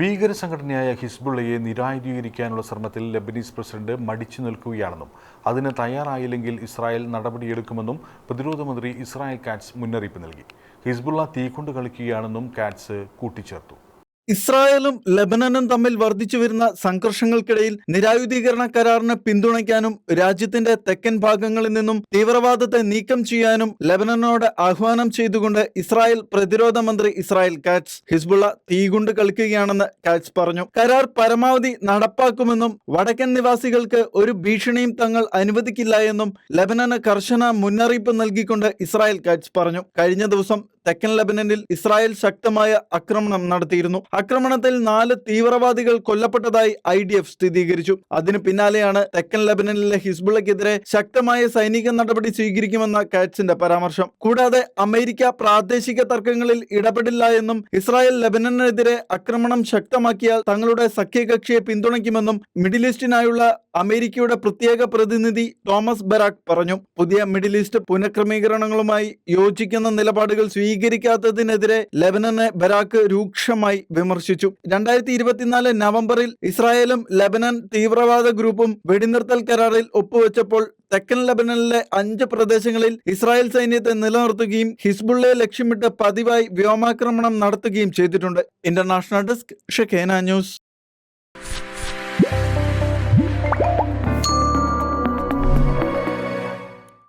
ഭീകര സംഘടനയായ ഹിസ്ബുള്ളയെ നിരായുധീകരിക്കാനുള്ള ശ്രമത്തിൽ ലബനീസ് പ്രസിഡന്റ് മടിച്ചു നിൽക്കുകയാണെന്നും അതിന് തയ്യാറായില്ലെങ്കിൽ ഇസ്രായേൽ നടപടിയെടുക്കുമെന്നും പ്രതിരോധ മന്ത്രി ഇസ്രായേൽ കാറ്റ്സ് മുന്നറിയിപ്പ് നൽകി. ഹിസ്ബുള്ള തീകൊണ്ട് കളിക്കുകയാണെന്നും കാറ്റ്സ് കൂട്ടിച്ചേർത്തു. ഇസ്രായേലും ലബനനും തമ്മിൽ വർദ്ധിച്ചു വരുന്ന സംഘർഷങ്ങൾക്കിടയിൽ നിരായുധീകരണ കരാറിന് പിന്തുണയ്ക്കാനും രാജ്യത്തിന്റെ തെക്കൻ ഭാഗങ്ങളിൽ നിന്നും തീവ്രവാദത്തെ നീക്കം ചെയ്യാനും ലബനനോട് ആഹ്വാനം ചെയ്തുകൊണ്ട് ഇസ്രായേൽ പ്രതിരോധ മന്ത്രി ഇസ്രായേൽ കാറ്റ്സ് ഹിസ്ബുള്ള തീകൊണ്ട് കളിക്കുകയാണെന്ന് കാറ്റ്സ് പറഞ്ഞു. കരാർ പരമാവധി നടപ്പാക്കുമെന്നും വടക്കൻ നിവാസികൾക്ക് ഒരു ഭീഷണിയും തങ്ങൾ അനുവദിക്കില്ല എന്നും ലബനന് കർശന മുന്നറിയിപ്പ് നൽകിക്കൊണ്ട് ഇസ്രായേൽ കാറ്റ്സ് പറഞ്ഞു. കഴിഞ്ഞ ദിവസം തെക്കൻ ലബനനിൽ ഇസ്രായേൽ ശക്തമായ ആക്രമണം നടത്തിയിരുന്നു. ആക്രമണത്തിൽ നാല് തീവ്രവാദികൾ കൊല്ലപ്പെട്ടതായി ഐ ഡി എഫ് സ്ഥിരീകരിച്ചു. അതിനു പിന്നാലെയാണ് തെക്കൻ ലബനനിലെ ഹിസ്ബുള്ളക്കെതിരെ ശക്തമായ സൈനിക നടപടി സ്വീകരിക്കുമെന്ന കാറ്റ്സിന്റെ പരാമർശം. കൂടാതെ അമേരിക്ക പ്രാദേശിക തർക്കങ്ങളിൽ ഇടപെടില്ല എന്നും ഇസ്രായേൽ ലബനനെതിരെ ആക്രമണം ശക്തമാക്കിയാൽ തങ്ങളുടെ സഖ്യകക്ഷിയെ പിന്തുണയ്ക്കുമെന്നും മിഡിൽ ഈസ്റ്റിനായുള്ള അമേരിക്കയുടെ പ്രത്യേക പ്രതിനിധി തോമസ് ബരാക് പറഞ്ഞു. പുതിയ മിഡിൽ ഈസ്റ്റ് പുനഃക്രമീകരണങ്ങളുമായി യോജിക്കുന്ന നിലപാടുകൾ സ്വീകരിക്കാത്തതിനെതിരെ ലെബനനെ ബരാക്ക് രൂക്ഷമായി വിമർശിച്ചു. രണ്ടായിരത്തി ഇരുപത്തിനാല് നവംബറിൽ ഇസ്രായേലും ലെബനൻ തീവ്രവാദ ഗ്രൂപ്പും വെടിനിർത്തൽ കരാറിൽ ഒപ്പുവെച്ചപ്പോൾ തെക്കൻ ലബനനിലെ അഞ്ച് പ്രദേശങ്ങളിൽ ഇസ്രായേൽ സൈന്യത്തെ നിലനിർത്തുകയും ഹിസ്ബുള്ളയെ ലക്ഷ്യമിട്ട് പതിവായി വ്യോമാക്രമണം നടത്തുകയും ചെയ്തിട്ടുണ്ട്. ഇന്റർനാഷണൽ ഡെസ്ക് ഷെഖേന ന്യൂസ്.